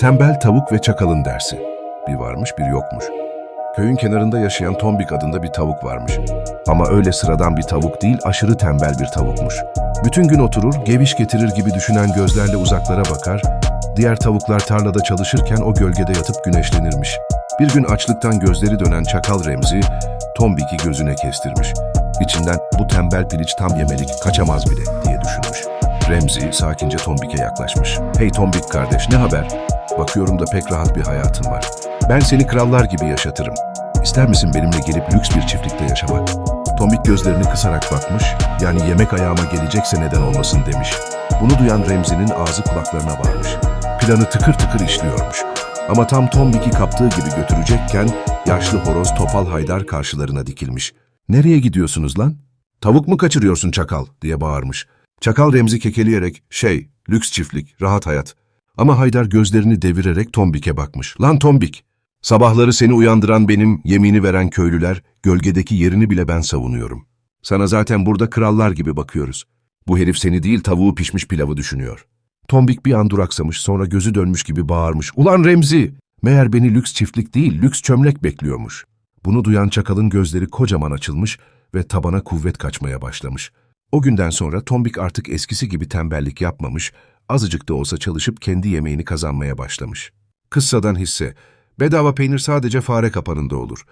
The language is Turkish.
Tembel tavuk ve çakalın dersi. Bir varmış bir yokmuş. Köyün kenarında yaşayan Tombik adında bir tavuk varmış. Ama öyle sıradan bir tavuk değil, aşırı tembel bir tavukmuş. Bütün gün oturur, geviş getirir gibi düşünen gözlerle uzaklara bakar, diğer tavuklar tarlada çalışırken o gölgede yatıp güneşlenirmiş. Bir gün açlıktan gözleri dönen çakal Remzi, Tombik'i gözüne kestirmiş. İçinden bu tembel piliç tam yemelik, kaçamaz bile diye düşünmüş. Remzi sakince Tombik'e yaklaşmış. Hey Tombik kardeş ne haber? Bakıyorum da pek rahat bir hayatın var. Ben seni krallar gibi yaşatırım. İster misin benimle gelip lüks bir çiftlikte yaşamak? Tombik gözlerini kısarak bakmış, yani yemek ayağıma gelecekse neden olmasın demiş. Bunu duyan Remzi'nin ağzı kulaklarına varmış. Planı tıkır tıkır işliyormuş. Ama tam Tombik'i kaptığı gibi götürecekken yaşlı horoz Topal Haydar karşılarına dikilmiş. Nereye gidiyorsunuz lan? Tavuk mu kaçırıyorsun çakal diye bağırmış. Çakal Remzi kekeleyerek şey, lüks çiftlik, rahat hayat. Ama Haydar gözlerini devirerek Tombik'e bakmış. Lan Tombik, sabahları seni uyandıran benim, yemini veren köylüler, gölgedeki yerini bile ben savunuyorum. Sana zaten burada krallar gibi bakıyoruz. Bu herif seni değil tavuğu pişmiş pilavı düşünüyor. Tombik bir an duraksamış sonra gözü dönmüş gibi bağırmış. Ulan Remzi! Meğer beni lüks çiftlik değil, lüks çömlek bekliyormuş. Bunu duyan çakalın gözleri kocaman açılmış ve tabana kuvvet kaçmaya başlamış. O günden sonra Tombik artık eskisi gibi tembellik yapmamış, azıcık da olsa çalışıp kendi yemeğini kazanmaya başlamış. Kıssadan hisse, bedava peynir sadece fare kapanında olur.